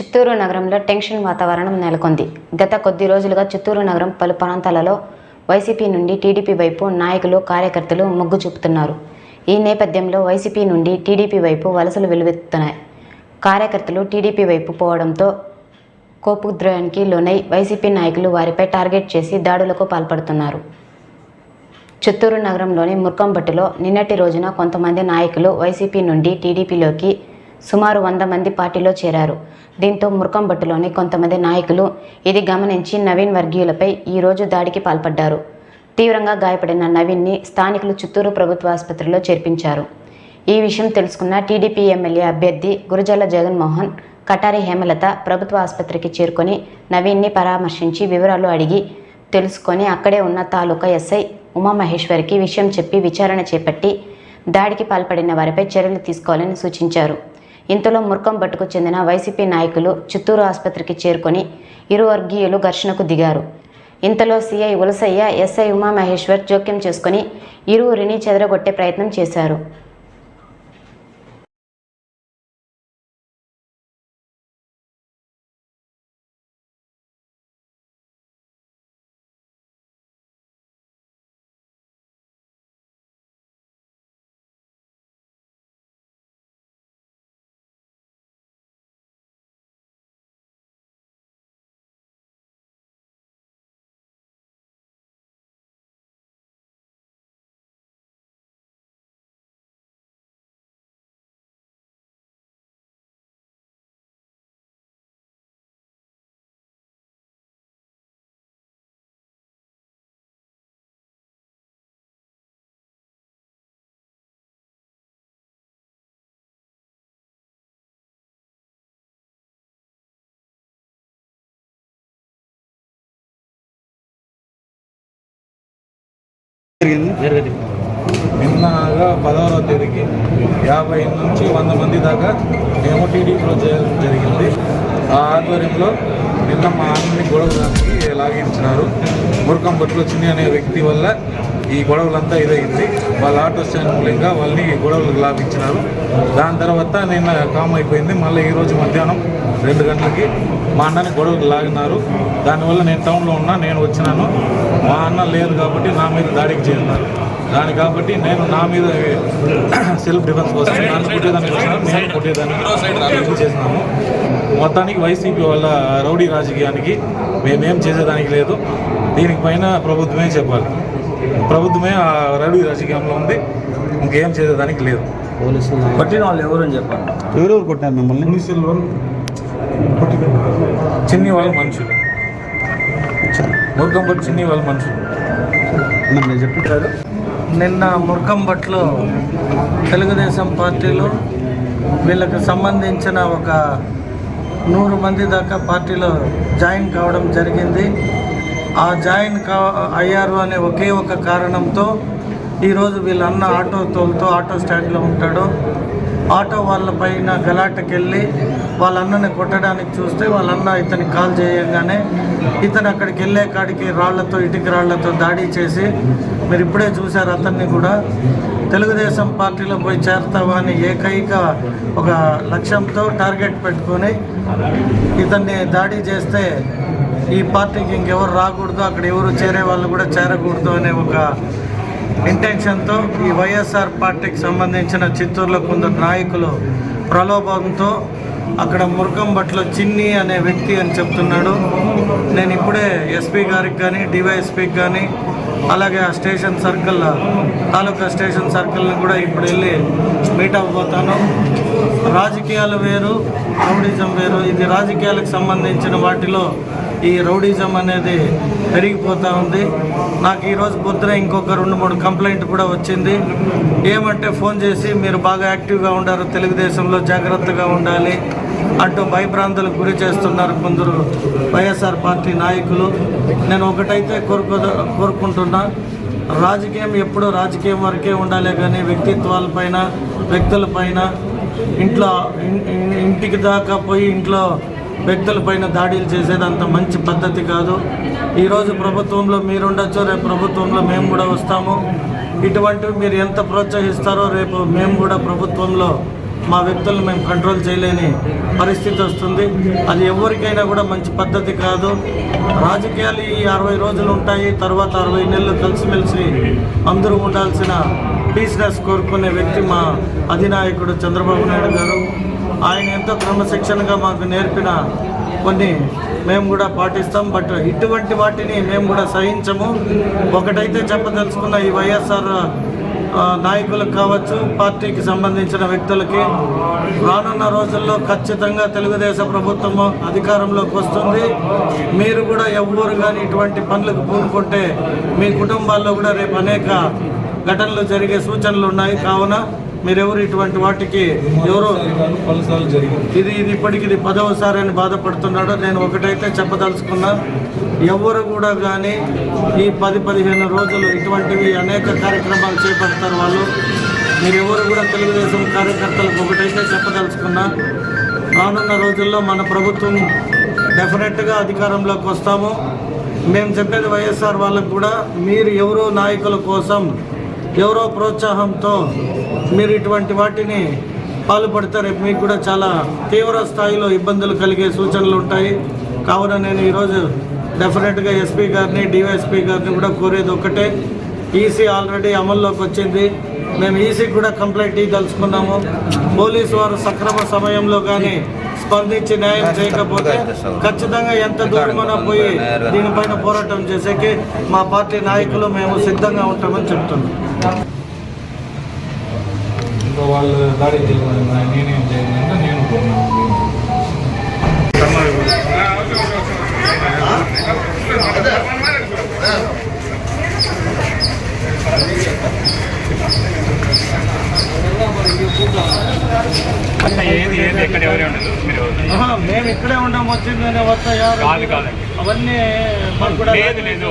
చిత్తూరు నగరంలో టెన్షన్ వాతావరణం నెలకొంది. గత కొద్ది రోజులుగా చిత్తూరు నగరం పలు ప్రాంతాలలో వైసీపీ నుండి టీడీపీ వైపు నాయకులు కార్యకర్తలు మొగ్గు చూపుతున్నారు. ఈ నేపథ్యంలో వైసీపీ నుండి టీడీపీ వైపు వలసలు వెలువెత్తుతున్నాయి. కార్యకర్తలు టీడీపీ వైపు పోవడంతో కోపుద్రయానికి లోనై వైసీపీ నాయకులు వారిపై టార్గెట్ చేసి దాడులకు పాల్పడుతున్నారు. చిత్తూరు నగరంలోని ముర్కంబట్టులో నిన్నటి రోజున కొంతమంది నాయకులు వైసీపీ నుండి టీడీపీలోకి సుమారు వంద మంది పార్టీలో చేరారు. దీంతో ముర్కంపట్టులోని కొంతమంది నాయకులు ఇది గమనించి నవీన్ వర్గీయులపై ఈరోజు దాడికి పాల్పడ్డారు. తీవ్రంగా గాయపడిన నవీన్ని స్థానికులు చిత్తూరు ప్రభుత్వ ఆసుపత్రిలో చేర్పించారు. ఈ విషయం తెలుసుకున్న టీడీపీ ఎమ్మెల్యే అభ్యర్థి గురజాల జగన్మోహన్ కటారి హేమలత ప్రభుత్వ ఆసుపత్రికి చేరుకొని నవీన్ని పరామర్శించి వివరాలు అడిగి తెలుసుకొని అక్కడే ఉన్న తాలూకా ఎస్ఐ ఉమామహేశ్వరికి విషయం చెప్పి విచారణ చేపట్టి దాడికి పాల్పడిన వారిపై చర్యలు తీసుకోవాలని సూచించారు. ఇంతలో ముర్కంబట్టుకు చెందిన వైసీపీ నాయకులు చిత్తూరు ఆసుపత్రికి చేరుకొని ఇరు వర్గీయులు ఘర్షణకు దిగారు. ఇంతలో సీఐ ఉలసయ్య ఎస్ఐ ఉమామహేశ్వర్ జోక్యం చేసుకొని ఇరువురిని చెదరగొట్టే ప్రయత్నం చేశారు. జరిగింది. నిన్నగా పదహారవ తేదీకి యాభై నుంచి వంద మంది దాకా మేము టీడీపీలో చేయడం జరిగింది. ఆ ఆధ్వర్యంలో నిన్న మా అన్నని గొడవడానికి లాగించినారు. మురకంపట్లో వచ్చింది అనే వ్యక్తి వల్ల ఈ గొడవలంతా ఇదైంది. వాళ్ళ ఆటో స్టాండ్ మూలంగా వాళ్ళని గొడవలకు లాభించినారు దాని తర్వాత నిన్న కామ్ అయిపోయింది. మళ్ళీ ఈరోజు మధ్యాహ్నం రెండు గంటలకి మా అన్నని గొడవకు లాగినారు. దానివల్ల నేను టౌన్లో ఉన్నా నేను వచ్చినాను. మా అన్న లేదు కాబట్టి నా మీద దాడికి చేరినారు. దాని కాబట్టి నేను నా మీద సెల్ఫ్ డిఫెన్స్ కోసం నన్ను కొట్టేదానికి వచ్చినాను. నేను కొట్టేదానికి చేసినాము? మొత్తానికి వైసీపీ వాళ్ళ రౌడీ రాజకీయానికి మేమేం చేసేదానికి లేదు. దీనికి పైన ప్రభుత్వమే చెప్పాలి. ప్రభుత్వమే ఆ రౌడీ రాజకీయంలో ఉంది. ఇంకేం చేసేదానికి లేదు. కొట్టిన వాళ్ళు ఎవరు అని చెప్పాను ఎవరెవరు కొట్టినారు మిమ్మల్ని? చిన్ని వాళ్ళ మనుషులు. మురుకంపట్టి చిన్ని వాళ్ళ మనుషులు. చెప్పారు నిన్న ముర్కంబట్లో తెలుగుదేశం పార్టీలో వీళ్ళకి సంబంధించిన ఒక నూరు మంది దాకా పార్టీలో జాయిన్ కావడం జరిగింది. ఆ జాయిన్ కా అయ్యారు అనే ఒకే ఒక కారణంతో ఈరోజు వీళ్ళ అన్న ఆటో తోలుతో ఆటో స్టాండ్లో ఉంటాడు. ఆటో వాళ్ళ పైన గలాటకెళ్ళి వాళ్ళ అన్నని కొట్టడానికి చూస్తే వాళ్ళ అన్న ఇతనికి కాల్ చేయగానే ఇతను అక్కడికి వెళ్ళే కాడికి రాళ్ళతో ఇటుక రాళ్ళతో దాడి చేసి మీరు ఇప్పుడే చూశారు అతన్ని కూడా. తెలుగుదేశం పార్టీలో పోయి చేరతావా అని ఏకైక ఒక లక్ష్యంతో టార్గెట్ పెట్టుకొని ఇతన్ని దాడి చేస్తే ఈ పార్టీకి ఇంకెవరు రాకూడదు అక్కడ ఎవరు చేరే వాళ్ళు కూడా చేరకూడదు అనే ఒక ఇంటెన్షన్తో ఈ వైఎస్ఆర్ పార్టీకి సంబంధించిన చిత్తూరులో కొందరు నాయకులు ప్రలోభంతో అక్కడ మురకంబట్లో చిన్ని అనే వ్యక్తి అని చెప్తున్నాడు. నేను ఇప్పుడే ఎస్పీ గారికి కానీ డివైఎస్పీకి కానీ అలాగే ఆ స్టేషన్ సర్కిల్ తాలూకా స్టేషన్ సర్కిల్ని కూడా ఇప్పుడు వెళ్ళి మీట్ అవ్వబోతాను. రాజకీయాలు వేరు రౌడిజం వేరు. ఇది రాజకీయాలకు సంబంధించిన వాటిలో ఈ రౌడిజం అనేది పెరిగిపోతూ ఉంది. నాకు ఈరోజు పొద్దున ఇంకొక రెండు మూడు కంప్లైంట్ కూడా వచ్చింది. ఏమంటే ఫోన్ చేసి మీరు బాగా యాక్టివ్గా ఉండారు తెలుగుదేశంలో జాగ్రత్తగా ఉండాలి అంటూ భయభ్రాంతులకు గురి చేస్తున్నారు కొందరు వైఎస్ఆర్ పార్టీ నాయకులు. నేను ఒకటైతే కోరుకో కోరుకుంటున్నా రాజకీయం ఎప్పుడూ రాజకీయం వరకే ఉండాలి కానీ వ్యక్తిత్వాలపైన వ్యక్తులపైన ఇంట్లో ఇంటికి దాకా పోయి ఇంట్లో వ్యక్తులపైన దాడులు చేసేది అంత మంచి పద్ధతి కాదు. ఈరోజు ప్రభుత్వంలో మీరుండొచ్చు రేపు ప్రభుత్వంలో మేము కూడా వస్తాము. ఇటువంటివి మీరు ఎంత ప్రోత్సహిస్తారో రేపు మేము కూడా ప్రభుత్వంలో మా వ్యక్తులను మేము కంట్రోల్ చేయలేని పరిస్థితి వస్తుంది. అది ఎవరికైనా కూడా మంచి పద్ధతి కాదు. రాజకీయాలు ఈ అరవై రోజులు ఉంటాయి. తర్వాత అరవై నెలలు కలిసిమెలిసి అందరూ ఉండాల్సిన పీస్నెస్ కోరుకునే వ్యక్తి మా అధినాయకుడు చంద్రబాబు నాయుడు గారు. ఆయన ఎంతో క్రమశిక్షణగా మాకు నేర్పిన కొన్ని మేము కూడా పాటిస్తాం. బట్ ఇటువంటి వాటిని మేము కూడా సహించము. ఒకటైతే చెప్పదలుచుకున్న ఈ వైఎస్ఆర్ నాయకులకు కావచ్చు పార్టీకి సంబంధించిన వ్యక్తులకి రానున్న రోజుల్లో ఖచ్చితంగా తెలుగుదేశం ప్రభుత్వం అధికారంలోకి వస్తుంది. మీరు కూడా ఎవ్వరు కానీ ఇటువంటి పనులకు పూనుకుంటే మీ కుటుంబాల్లో కూడా రేపు అనేక ఘటనలు జరిగే సూచనలు ఉన్నాయి. కావున మీరెవరు ఇటువంటి వాటికి ఎవరు ఇది ఇది ఇప్పటికి ఇది పదవసారి అని బాధపడుతున్నాడు నేను ఒకటైతే చెప్పదలుచుకున్నా. ఎవరు కూడా కానీ ఈ పది పదిహేను రోజులు ఇటువంటివి అనేక కార్యక్రమాలు చేపడతారు వాళ్ళు. మీరు ఎవరు కూడా తెలుగుదేశం కార్యకర్తలకు ఒకటైతే చెప్పదలుచుకున్నా. రానున్న రోజుల్లో మన ప్రభుత్వం డెఫినెట్గా అధికారంలోకి వస్తాము. మేము చెప్పేది వైఎస్ఆర్ వాళ్ళకు కూడా మీరు ఎవరో నాయకుల కోసం ఎవరో ప్రోత్సాహంతో మీరు ఇటువంటి వాటిని పాల్పడితే రేపు మీకు కూడా చాలా తీవ్ర స్థాయిలో ఇబ్బందులు కలిగే సూచనలు ఉంటాయి. కావున నేను ఈరోజు డెఫినెట్గా ఎస్పీ గారిని డివైఎస్పీ గారిని కూడా కోరేది ఒక్కటే ఈసీ ఆల్రెడీ అమల్లోకి వచ్చింది. మేము ఈసీకి కూడా కంప్లైంట్ ఇవ్వదలుచుకున్నాము. పోలీసు వారు సక్రమ సమయంలో కానీ స్పందించి న్యాయం చేయకపోతే ఖచ్చితంగా ఎంత దూరమైనా పోయి దీనిపైన పోరాటం చేసేకి మా పార్టీ నాయకులు మేము సిద్ధంగా ఉంటామని చెప్తున్నాం. వాళ్ళు దాడి చేయమని నేనేం చేయను నేను కొన్నాను. మేము ఇక్కడే ఉండం వచ్చిందనే వస్తాయా? అవన్నీ లేదు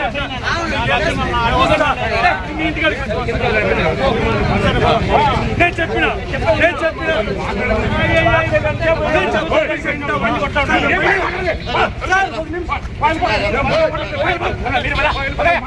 నేను చెప్పిన నేను చెప్పిన. వెళ్ళండి